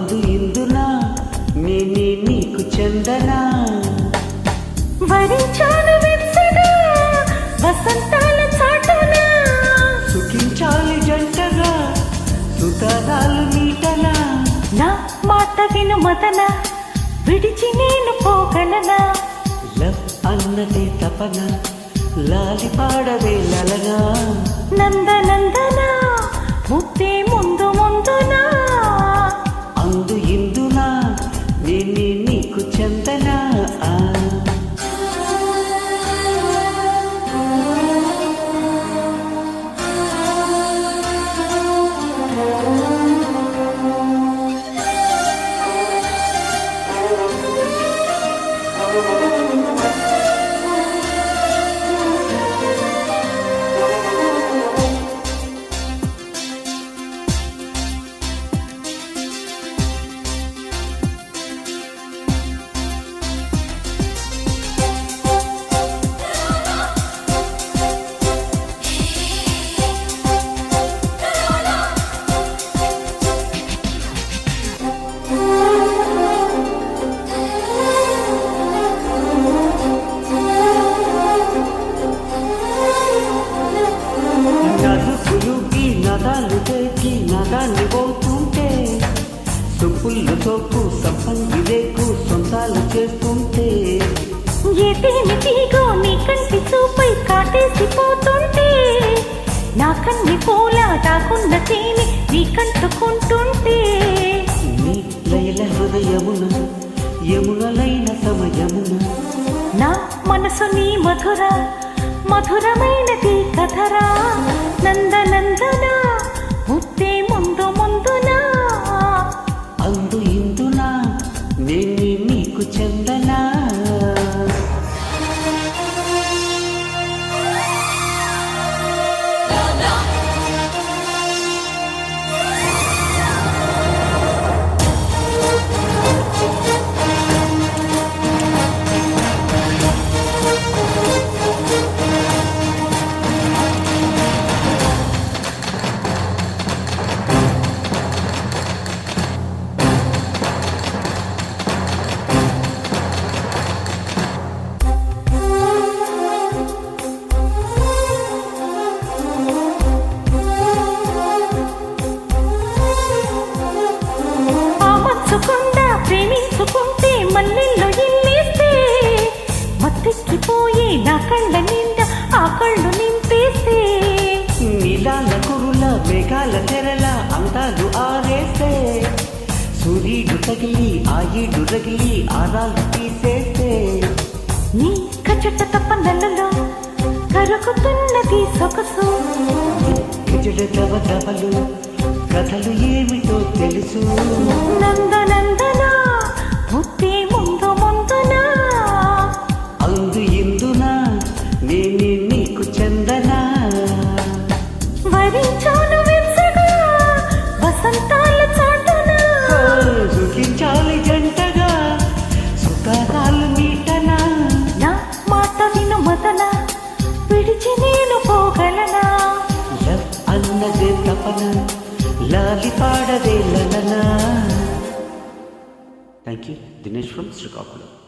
అందు ఇందునా? నేనే నీకు చందనా? వరించాను వసంతాల చాటున? సుఖించాలి జంటగా సుతారాలు నీటలా నా మాట విను మదన విడిచి నేను పోగలనా? లవ్ అన్నదే తపన లాలి పాడవే లలనా? నందనందనా ముద్దే ముందు ముందునా? ఈ నదాలు తెచ్చి నదాన్ని పోతుంటే సొప్పుళ్ళు సోపు సంపంగి రేకు సొంతాలు చేస్తుంటే. నీ కంటి చూపై కాటేసి పోతుంటే నా కన్ని పూల దాకున్న తేనె నీ కంటుకుంటుంటే. నీ లయల హృదయమున యమునలైన సమయమున. నా మనసు నీ మధుర మధురమైనది కథరా నందనందన. ముద్దే ప్రేమించుకుంటే మల్లెల్లో ఇల్లేస్తే మత్తెక్కిపోయి నా కళ్ళ నిండా ఆ కళ్ళు నింపేస్తే. నీలాల కురుల మేఘాల తెరల అందాలు ఆరేస్తే. సూర్యుడు తగిలి ఆయుడు రగిలి ఆరాలు తీసేస్తే. నీ కచట తప్పనలలో కరుగుతున్నది సొగసు. కథలు ఏమిటో తెలుసు. నందనందన ముద్దే ముందు ముందునా? అందు ఇందునా? నేనే నీకు చందనా? వరించాను వెచ్చగా వసంతాల చాటున? సుఖించాలి జంటగా సుఖాలు నీటనా నా మాట విను మదన విడిచి నేను పోగలనా? లవ్ అన్నదే తపన లాలి పాడదే లలనా? Thank you. Dinesh from Srikakulam.